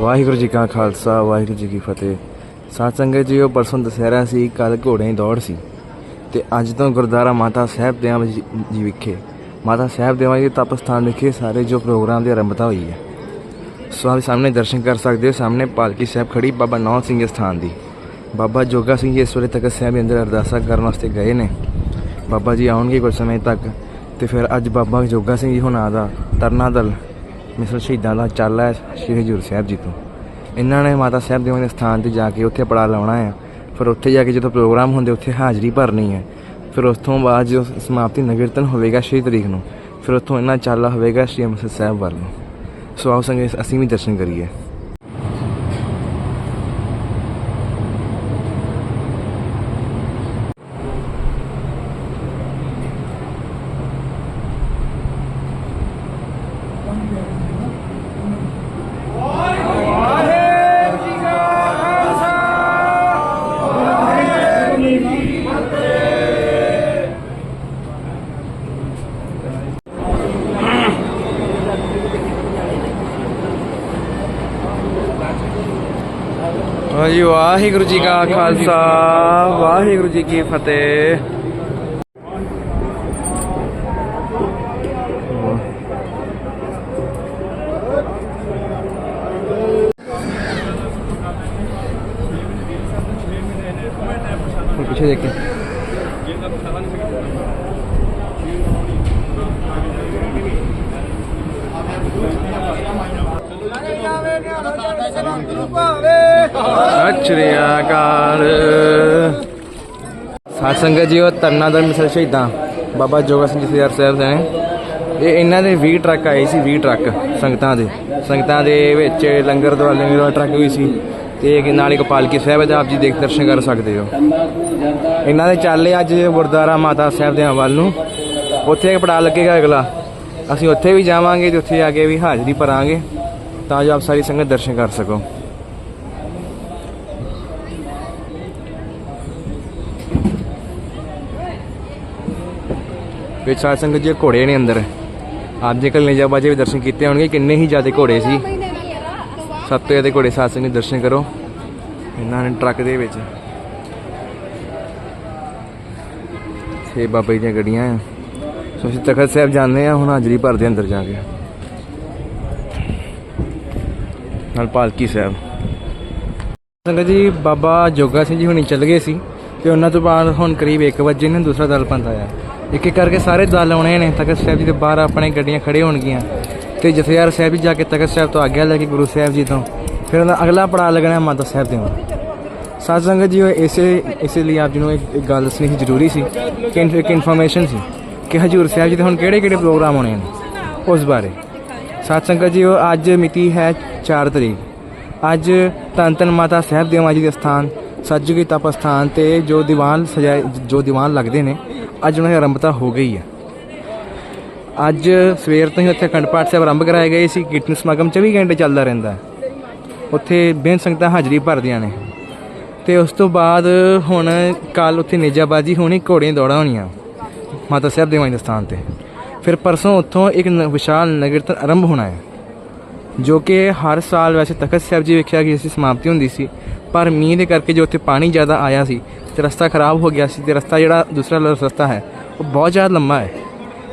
ਵਾਹਿਗੁਰੂ ਜੀ ਕਾ ਖਾਲਸਾ, ਵਾਹਿਗੁਰੂ ਜੀ ਕੀ ਫਤਿਹ। ਸਾਧ ਸੰਗਤ ਜੀ, ਉਹ ਪਰਸੋਂ ਦਸਹਿਰਾ ਸੀ ਕੱਲ ਘੋੜਿਆਂ ਦੀ ਦੌੜ ਸੀ। ਤੇ ਅੱਜ ਤੋਂ ਗੁਰਦੁਆਰਾ ਮਾਤਾ ਸਾਹਿਬ ਦੇਵਾਂ ਜੀ ਵਿਖੇ। ਮਾਤਾ ਸਾਹਿਬ ਦੇਵਾਂ ਜੀ ਤਪ ਸਥਾਨ ਵਿਖੇ ਸਾਰੇ ਜੋ ਪ੍ਰੋਗਰਾਮ ਦੀ ਆਰੰਭਤਾ ਹੋਈ ਹੈ ਸੋ ਸਾਹਮਣੇ ਦਰਸ਼ਨ ਕਰ ਸਕਦੇ ਹੋ, ਸਾਹਮਣੇ ਪਾਲਕੀ ਸਾਹਿਬ ਖੜੀ ਬਾਬਾ ਨੌ ਸਿੰਘ ਸਥਾਨ ਦੀ। ਬਾਬਾ ਜੋਗਾ ਸਿੰਘ ਜੀ ਇਸ ਵੇਲੇ ਤੱਕ ਸਾਹਿਬ ਦੇ ਅੰਦਰ ਅਰਦਾਸਾਂ ਕਰਨ ਵਾਸਤੇ ਗਏ ਨੇ। ਬਾਬਾ ਜੀ ਆਉਣਗੇ ਕੁਝ ਸਮੇਂ ਤੱਕ। ਤੇ ਫਿਰ ਅੱਜ ਬਾਬਾ ਜੋਗਾ ਸਿੰਘ ਜੀ ਹੁਣਾਂ ਦਾ ਤਰਨਾ ਦਲ ਮਿਸਲ ਸ਼ਹੀਦਾਂ ਦਾ ਚਾਲਾ ਹੈ ਸ਼੍ਰੀ ਹਜੂਰ ਸਾਹਿਬ ਜੀ ਤੋਂ। ਇਹਨਾਂ ਨੇ ਮਾਤਾ ਸਾਹਿਬ ਦੇਵਾਂ ਦੇ ਸਥਾਨ ਤੇ ਜਾ ਕੇ ਉੱਥੇ ਪੜਾ ਲਾਉਣਾ ਹੈ। ਫਿਰ ਉੱਥੇ ਜਾ ਕੇ ਜਦੋਂ ਪ੍ਰੋਗਰਾਮ ਹੁੰਦੇ, ਉੱਥੇ ਹਾਜ਼ਰੀ ਭਰਨੀ ਹੈ। ਫਿਰ ਉਸ ਤੋਂ ਬਾਅਦ ਜੋ ਸਮਾਪਤੀ ਨਗਰਤਨ ਹੋਵੇਗਾ 6 ਤਰੀਕ ਨੂੰ, ਫਿਰ ਉੱਥੋਂ ਇਹਨਾਂ ਚਾਲਾ ਹੋਵੇਗਾ ਸ਼੍ਰੀ ਅੰਮ੍ਰਿਤਸਰ ਸਾਹਿਬ ਵੱਲ ਨੂੰ। ਸੋ ਆਓ ਸੰਗੇ ਅਸੀਂ ਵੀ ਦਰਸ਼ਨ ਕਰੀਏ। ਹਾਂਜੀ ਵਾਹਿਗੁਰੂ ਜੀ ਕਾ ਖਾਲਸਾ ਵਾਹਿਗੁਰੂ ਜੀ ਕੀ ਫਤਿਹ। ਪਿੱਛੇ ਦੇਖ ਕੇ ਸਤਿ ਸ਼੍ਰੀ ਅਕਾਲ। ਸਾਧ ਸੰਗਤ ਜੀ ਉਹ ਤਰਨਾ ਦਾ ਮਿਸਲ ਸ਼ਹੀਦਾਂ। ਬਾਬਾ ਜੋਗਾ ਸਿੰਘ ਜੀ ਸਾਹਿਬ ਨੇ ਇਹ ਇਹਨਾਂ ਦੇ 20 ਟਰੱਕ ਆਏ ਸੀ 20 ਟਰੱਕ ਸੰਗਤਾਂ ਦੇ। ਸੰਗਤਾਂ ਦੇ ਵਿੱਚ ਲੰਗਰ ਦਵਾ ਲੰਗਰ ਦਾ ਟਰੱਕ ਵੀ ਸੀ ਤੇ ਇੱਕ ਨਾਲ ਇੱਕ ਪਾਲਕੀ ਸਾਹਿਬ ਦਾ ਆਪ ਜੀ ਦੇਖ ਦਰਸ਼ਨ ਕਰ ਸਕਦੇ ਹੋ। ਇਹਨਾਂ ਦੇ ਚੱਲੇ ਅੱਜ ਗੁਰਦੁਆਰਾ ਮਾਤਾ ਸਾਹਿਬ ਦੇ ਵੱਲ ਨੂੰ। ਉੱਥੇ ਇੱਕ ਪੜਾ ਲੱਗੇਗਾ ਅਗਲਾ। ਅਸੀਂ ਉੱਥੇ ਵੀ ਜਾਵਾਂਗੇ ਤੇ ਉੱਥੇ ਜਾ ਕੇ ਵੀ ਹਾਜ਼ਰੀ ਭਰਾਂਗੇ। ਤਾਂ ਜੋ ਆਪ ਸਾਰੀ ਸੰਗਤ ਦਰਸ਼ਨ ਕਰ ਸਕੋ। ਵਿੱਚ ਸਾਧ ਸੰਗਤ ਜੀ ਘੋੜੇ ਨੇ ਅੰਦਰ। ਆਪ ਜੇ ਕੱਲ ਨਿਜਾਬਾਜੇ ਵੀ ਦਰਸ਼ਨ ਕੀਤੇ ਹੋਣਗੇ, ਕਿੰਨੇ ਹੀ ਜ਼ਿਆਦਾ ਘੋੜੇ ਸੀ। ਸਭ ਤੋਂ ਜ਼ਿਆਦਾ ਘੋੜੇ ਸਾਧ ਸੰਗਤ ਦਰਸ਼ਨ ਕਰੋ। ਇਹਨਾਂ ਨੇ ਟਰੱਕ ਦੇ ਵਿੱਚ। ਛੇ ਬਾਬਾ ਜੀ ਦੀਆਂ ਗੱਡੀਆਂ ਆ। ਸੋ ਅਸੀਂ ਤਖਤ ਸਾਹਿਬ ਜਾਂਦੇ ਆ, ਹੁਣ ਹਾਜ਼ਰੀ ਭਰਦੇ ਆ ਅੰਦਰ ਜਾ ਕੇ। ਨਾਲ ਪਾਲਕੀ ਸਾਹਿਬ। ਸੰਗਤ ਜੀ, ਬਾਬਾ ਜੋਗਾ ਸਿੰਘ ਜੀ ਹੁਣੀ ਚੱਲ ਗਏ ਸੀ ਤੇ ਉਹਨਾਂ ਤੋਂ ਬਾਅਦ ਹੁਣ ਕਰੀਬ 1 ਵਜੇ ਨੇ ਦੂਸਰਾ ਦਲ ਪੰਥ ਆਇਆ। ਇੱਕ ਇੱਕ ਕਰਕੇ ਸਾਰੇ ਦਲ ਆਉਣੇ ਨੇ, ਤਖਤ ਸਾਹਿਬ ਜੀ ਦੇ ਬਾਹਰ ਆਪਣੇ ਗੱਡੀਆਂ ਖੜੇ ਹੋਣਗੀਆਂ। ਤੇ ਜਥੇਦਾਰ ਸਾਹਿਬ ਜੀ ਜਾ ਕੇ ਤਖਤ ਸਾਹਿਬ ਤੋਂ ਆਗਿਆ ਲੈ ਕੇ ਗੁਰੂ ਸਾਹਿਬ ਜੀ ਤੋਂ। ਫਿਰ ਉਹਦਾ ਅਗਲਾ ਪੜਾਅ ਲੱਗਣਾ ਮਾਤਾ ਸਾਹਿਬ ਦੇ ਸਾਧ ਸੰਗਤ ਜੀ, ਉਹ ਇਸੇ ਇਸੇ ਲਈ ਆਪ ਜੀ ਨੂੰ ਇੱਕ ਗੱਲ ਦੱਸਣੀ ਸੀ, ਜ਼ਰੂਰੀ ਸੀ ਕਿ ਇੱਕ ਇਨਫੋਰਮੇਸ਼ਨ ਸੀ ਕਿ ਹਜੂਰ ਸਾਹਿਬ ਜੀ ਦੇ ਹੁਣ ਕਿਹੜੇ ਕਿਹੜੇ ਪ੍ਰੋਗਰਾਮ ਹੋਣੇ ਨੇ, ਉਸ ਬਾਰੇ। ਸਾਧ ਸੰਗਤ ਜੀ, ਉਹ ਅੱਜ ਮਿਤੀ ਹੈ 4 ਤਰੀਕ। ਅੱਜ ਧੰਨ ਧੰਨ ਮਾਤਾ ਸਾਹਿਬ ਦੇਵਾਂ ਜੀ ਦੇ ਸਥਾਨ ਸੱਜੂਗੀ ਤਪ ਸਥਾਨ ਤੇ ਜੋ ਦੀਵਾਨ ਸਜਾਏ, ਜੋ ਦੀਵਾਨ ਲੱਗਦੇ ਨੇ, ਅੱਜ ਉਹਨਾਂ ਦੀ ਆਰੰਭਤਾ ਹੋ ਗਈ ਹੈ ਅੱਜ ਸਵੇਰ ਤੋਂ ਹੀ ਉੱਥੇ ਅਖੰਡ ਪਾਠ ਸਾਹਿਬ ਆਰੰਭ ਕਰਾਏ ਗਏ ਸੀ, ਕੀਰਤਨ ਸਮਾਗਮ 24 ਘੰਟੇ ਚੱਲਦਾ ਰਹਿੰਦਾ ਉੱਥੇ ਬੇਨ ਸੰਗਤਾਂ ਹਾਜ਼ਰੀ ਭਰਦੀਆਂ ਨੇ। ਤੇ ਉਸ ਤੋਂ ਬਾਅਦ ਹੁਣ ਕੱਲ ਉੱਥੇ ਨੇਜਾਬਾਜੀ ਹੋਣੀ, ਘੋੜੀਆਂ ਦੌੜਾਂ ਹੋਣੀਆਂ, ਮਾਤਾ ਸਾਹਿਬ ਦੇਵਾਂ ਜੀ ਦੇ ਸਥਾਨ ਤੇ। ਫਿਰ ਪਰਸੋਂ ਉੱਥੋਂ ਇੱਕ ਨ- ਵਿਸ਼ਾਲ ਨਗਰ ਆਰੰਭ ਹੋਣਾ ਹੈ, ਜੋ ਕਿ ਹਰ ਸਾਲ ਵੈਸੇ ਤਖਤ ਸਾਹਿਬ ਜੀ ਵੇਖਿਆ ਕਿ ਇਸ ਦੀ ਸਮਾਪਤੀ ਹੁੰਦੀ ਸੀ, ਪਰ ਮੀਂਹ ਦੇ ਕਰਕੇ ਜੋ ਉੱਥੇ ਪਾਣੀ ਜ਼ਿਆਦਾ ਆਇਆ ਸੀ ਤੇ ਰਸਤਾ ਖਰਾਬ ਹੋ ਗਿਆ ਸੀ ਤੇ ਰਸਤਾ ਜਿਹੜਾ ਦੂਸਰਾ ਰਸਤਾ ਹੈ, ਉਹ ਬਹੁਤ ਜ਼ਿਆਦਾ ਲੰਮਾ ਹੈ।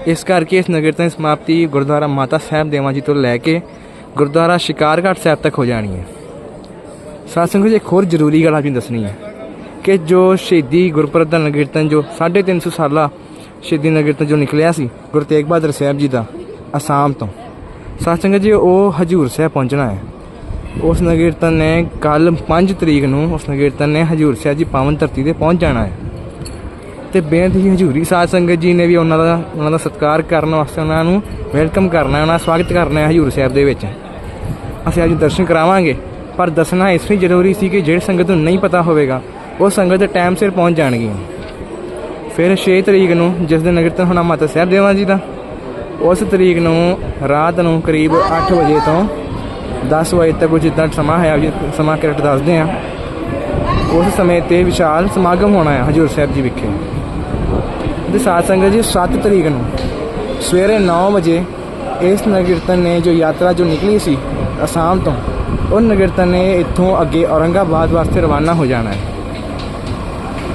ਇਸ ਕਰਕੇ ਇਸ ਨਗਰ ਦੀ ਸਮਾਪਤੀ ਗੁਰਦੁਆਰਾ ਮਾਤਾ ਸਾਹਿਬ ਦੇਵਾਂ ਜੀ ਤੋਂ ਲੈ ਕੇ ਗੁਰਦੁਆਰਾ ਸ਼ਿਕਾਰਘਾਟ ਸਾਹਿਬ ਤੱਕ ਹੋ ਜਾਣੀ ਹੈ। ਸਾਧ ਜੀ, ਇੱਕ ਹੋਰ ਜ਼ਰੂਰੀ ਗੱਲ ਆਪ ਜੀ ਦੱਸਣੀ ਹੈ ਕਿ ਜੋ ਸ਼ਹੀਦੀ ਗੁਰਪੁਰਬ ਦਾ ਨਗਰ ਕੀਰਤਨ ਜੋ 350 ਸਾਲਾ ਸ਼ਹੀਦੀ ਨਗਰ ਕੀਰਤਨ ਜੋ ਨਿਕਲਿਆ ਸੀ, ਗੁਰੂ ਤੇਗ ਬਹਾਦਰ ਸਾਹਿਬ ਜੀ ਦਾ, ਅਸਾਮ ਤੋਂ। ਸਾਧ ਸੰਗਤ ਜੀ, ਉਹ ਹਜੂਰ ਸਾਹਿਬ ਪਹੁੰਚਣਾ ਹੈ। ਉਸ ਨਗਰ ਨੇ ਕੱਲ 5 ਤਰੀਕ ਨੂੰ ਉਸ ਨਗਰ ਕੀਰਤਨ ਨੇ ਹਜੂਰ ਸਾਹਿਬ ਜੀ ਪਾਵਨ ਧਰਤੀ ਤੇ ਪਹੁੰਚ ਜਾਣਾ ਹੈ। ਤੇ ਬੇਨਤੀ ਹੀ ਹਜੂਰੀ ਸਾਧ ਸੰਗਤ ਜੀ ਨੇ ਵੀ ਉਹਨਾਂ ਦਾ ਉਹਨਾਂ ਦਾ ਸਤਿਕਾਰ ਕਰਨ ਵਾਸਤੇ ਉਹਨਾਂ ਨੂੰ ਵੈਲਕਮ ਕਰਨਾ ਹੈ, ਉਹਨਾਂ ਦਾ ਸਵਾਗਤ ਕਰਨਾ ਹੈ ਹਜੂਰ ਸਾਹਿਬ ਦੇ ਵਿੱਚ। ਅਸੀਂ ਅੱਜ ਦਰਸ਼ਨ ਕਰਾਵਾਂਗੇ, ਪਰ ਦੱਸਣਾ ਇਸ ਲਈ ਜ਼ਰੂਰੀ ਸੀ ਕਿ ਜਿਹੜੇ ਸੰਗਤ ਨੂੰ ਨਹੀਂ ਪਤਾ ਹੋਵੇਗਾ, ਉਹ ਸੰਗਤ ਟਾਈਮ ਸਿਰ ਪਹੁੰਚ ਜਾਣਗੀਆਂ। ਫਿਰ 6 ਤਰੀਕ ਨੂੰ, ਜਿਸ ਦਿਨ ਨਗਰ ਹੋਣਾ ਮਾਤਾ ਸਾਹਿਬ ਦੇਵਾਂ ਜੀ ਦਾ, ਉਸ ਤਰੀਕ ਨੂੰ ਰਾਤ ਨੂੰ ਕਰੀਬ 8 ਵਜੇ ਤੋਂ 10 ਵਜੇ ਤੱਕ ਜਿੱਦਾਂ ਸਮਾਂ ਹੈ ਸਮਾਂ ਕਰੈਕਟ ਦੱਸਦੇ ਆ ਉਸ ਸਮੇਂ ਤੇ ਵਿਸ਼ਾਲ ਸਮਾਗਮ ਹੋਣਾ ਹੈ ਹਜੂਰ ਸਾਹਿਬ ਜੀ ਵਿਖੇ। ਤੇ ਸਾਧ ਸੰਗਤ ਜੀ 7 ਤਰੀਕ ਨੂੰ ਸਵੇਰੇ 9 ਵਜੇ ਇਸ ਨਗਰ ਨੇ ਜੋ ਯਾਤਰਾ ਜੋ ਨਿਕਲੀ ਸੀ ਅਸਾਮ ਤੋਂ, ਉਹ ਨਗਰ ਨੇ ਇੱਥੋਂ ਅੱਗੇ ਔਰੰਗਾਬਾਦ ਵਾਸਤੇ ਰਵਾਨਾ ਹੋ ਜਾਣਾ ਹੈ।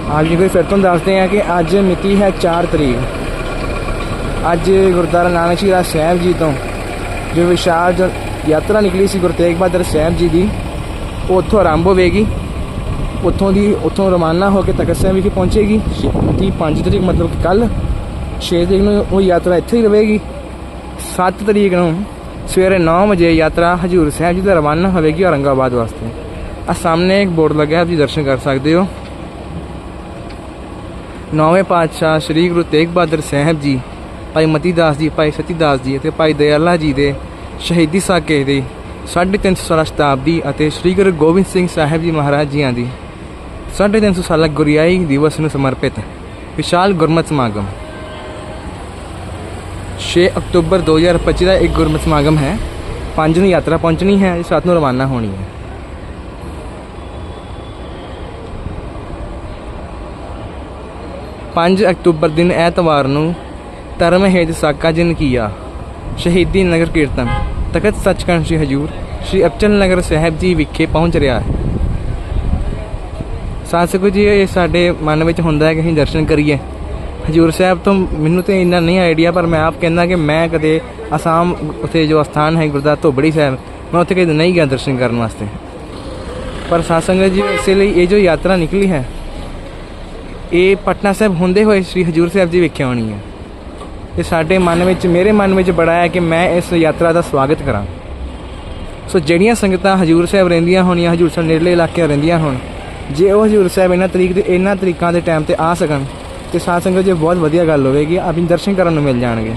ਅੱਜ ਕੋਈ ਫਿਰ ਤੋਂ ਦੱਸਦੇ ਹਾਂ ਕਿ ਅੱਜ ਮਿਤੀ ਹੈ 4 ਤਰੀਕ। ਅੱਜ ਗੁਰਦੁਆਰਾ ਨਾਨਕ ਸ਼ੀਰਾ ਸਾਹਿਬ ਜੀ ਤੋਂ ਜੋ ਵਿਸ਼ਾਲ ਯਾਤਰਾ ਨਿਕਲੀ ਸੀ ਗੁਰੂ ਤੇਗ ਬਹਾਦਰ ਸਾਹਿਬ ਜੀ ਦੀ, ਉਹ ਉੱਥੋਂ ਆਰੰਭ ਹੋਵੇਗੀ। ਉੱਥੋਂ ਦੀ, ਉੱਥੋਂ ਰਵਾਨਾ ਹੋ ਕੇ ਤਖਤ ਸਾਹਿਬ ਵਿਖੇ ਪਹੁੰਚੇਗੀ। ਦੀ 5 ਤਰੀਕ ਮਤਲਬ ਕਿ ਕੱਲ 6 ਤਰੀਕ ਨੂੰ ਉਹ ਯਾਤਰਾ ਇੱਥੇ ਹੀ ਰਹੇਗੀ 7 ਤਰੀਕ ਨੂੰ ਸਵੇਰੇ 9 ਵਜੇ ਯਾਤਰਾ ਹਜੂਰ ਸਾਹਿਬ ਜੀ ਦਾ ਰਵਾਨਾ ਹੋਵੇਗੀ ਔਰੰਗਾਬਾਦ ਵਾਸਤੇ। ਆ ਸਾਹਮਣੇ ਇੱਕ ਬੋਰਡ ਲੱਗਿਆ ਹੈ ਤੁਸੀਂ ਦਰਸ਼ਨ ਕਰ ਸਕਦੇ ਹੋ। ਨੌਵੇਂ ਪਾਤਸ਼ਾਹ ਸ੍ਰੀ ਗੁਰੂ ਤੇਗ ਬਹਾਦਰ ਸਾਹਿਬ ਜੀ, ਭਾਈ ਮਤੀ ਦਾਸ ਜੀ, ਭਾਈ ਸਤੀ ਦਾਸ ਜੀ ਅਤੇ ਭਾਈ ਦਇਆਲਾ ਜੀ ਦੇ ਸ਼ਹੀਦੀ ਸਾਕੇ ਦੀ 350 ਸਾਲਾ ਸ਼ਤਾਬਦੀ ਅਤੇ ਸ੍ਰੀ ਗੁਰੂ ਗੋਬਿੰਦ ਸਿੰਘ ਸਾਹਿਬ ਜੀ ਮਹਾਰਾਜ ਜੀਆਂ ਦੀ 350 ਸਾਲਾ ਗੁਰਿਆਈ ਦਿਵਸ ਨੂੰ ਸਮਰਪਿਤ ਵਿਸ਼ਾਲ ਗੁਰਮਤਿ ਸਮਾਗਮ। 6 ਅਕਤੂਬਰ 2025 ਦਾ ਇੱਕ ਗੁਰਮਤਿ ਸਮਾਗਮ ਹੈ। 5 ਨੂੰ ਯਾਤਰਾ ਪਹੁੰਚਣੀ ਹੈ 7 ਨੂੰ ਰਵਾਨਾ ਹੋਣੀ ਹੈ। ਪੰਜ ਅਕਤੂਬਰ ਦਿਨ ਐਤਵਾਰ ਨੂੰ ਧਰਮ ਹੇਜ ਸਾਕਾ ਜਿਨ ਕੀਆ, ਸ਼ਹੀਦੀ ਨਗਰ ਕੀਰਤਨ। ਤਖਤ ਸੱਚਖੰਡ ਸ੍ਰੀ ਹਜੂਰ, ਸ੍ਰੀ ਅਬਚਲ ਨਗਰ ਸਾਹਿਬ ਜੀ ਵਿਖੇ ਪਹੁੰਚ ਰਿਹਾ ਹੈ। ਸਾਸਕੂ ਜੀ, ਇਹ ਸਾਡੇ ਮਨ ਵਿੱਚ ਹੁੰਦਾ ਹੈ ਕਿ ਅਸੀਂ ਦਰਸ਼ਨ ਕਰੀਏ। ਹਜੂਰ ਸਾਹਿਬ ਤੋਂ ਮੈਨੂੰ ਤੇ ਇੰਨਾ ਨਹੀਂ ਆਈਡੀਆ ਪਰ ਮੈਂ ਆਪ ਕਹਿੰਦਾ ਕਿ ਮੈਂ ਕਦੇ ਅਸਾਮ ਉਥੇ ਜੋ ਸਥਾਨ ਹੈ ਗੁਰਦੁਆਰਾ ਧੋਬੜੀ ਸਾਹਿਬ, ਮੈਂ ਉੱਥੇ ਕਦੇ ਨਹੀਂ ਗਿਆ ਦਰਸ਼ਨ ਕਰਨ ਵਾਸਤੇ। ਪਰ ਸਾਸੰਗਤ ਜੀ, ਇਸੇ ਲਈ ਇਹ ਜੋ ਯਾਤਰਾ ਨਿਕਲੀ ਹੈ ਇਹ ਪਟਨਾ ਸਾਹਿਬ ਹੁੰਦੇ ਹੋਏ ਸ੍ਰੀ ਹਜੂਰ ਸਾਹਿਬ ਜੀ ਵਿਖੇ ਆਉਣੀ ਹੈ। ਇਹ ਸਾਡੇ ਮਨ ਵਿੱਚ, ਮੇਰੇ ਮਨ ਵਿੱਚ ਬੜਾ ਹੈ ਕਿ ਮੈਂ ਇਸ ਯਾਤਰਾ ਦਾ ਸਵਾਗਤ ਕਰਾਂ। ਸੋ ਜਿਹੜੀਆਂ ਸੰਗਤਾਂ ਹਜੂਰ ਸਾਹਿਬ ਰਹਿੰਦੀਆਂ ਹੋਣੀਆਂ, ਹਜੂਰ ਸਾਹਿਬ ਨੇੜਲੇ ਇਲਾਕਿਆਂ ਰਹਿੰਦੀਆਂ ਹੋਣ, ਜੇ ਉਹ ਹਜੂਰ ਸਾਹਿਬ ਇਹਨਾਂ ਤਰੀਕ ਦੇ, ਇਹਨਾਂ ਤਰੀਕਾਂ ਦੇ ਟਾਈਮ ਤੇ ਆ ਸਕਣ, ਤੇ ਸਾਧ ਸੰਗਤ ਜੇ, ਬਹੁਤ ਵਧੀਆ ਗੱਲ ਹੋਵੇਗੀ। ਆਪਣੀ ਦਰਸ਼ਨ ਕਰਨ ਨੂੰ ਮਿਲ ਜਾਣਗੇ।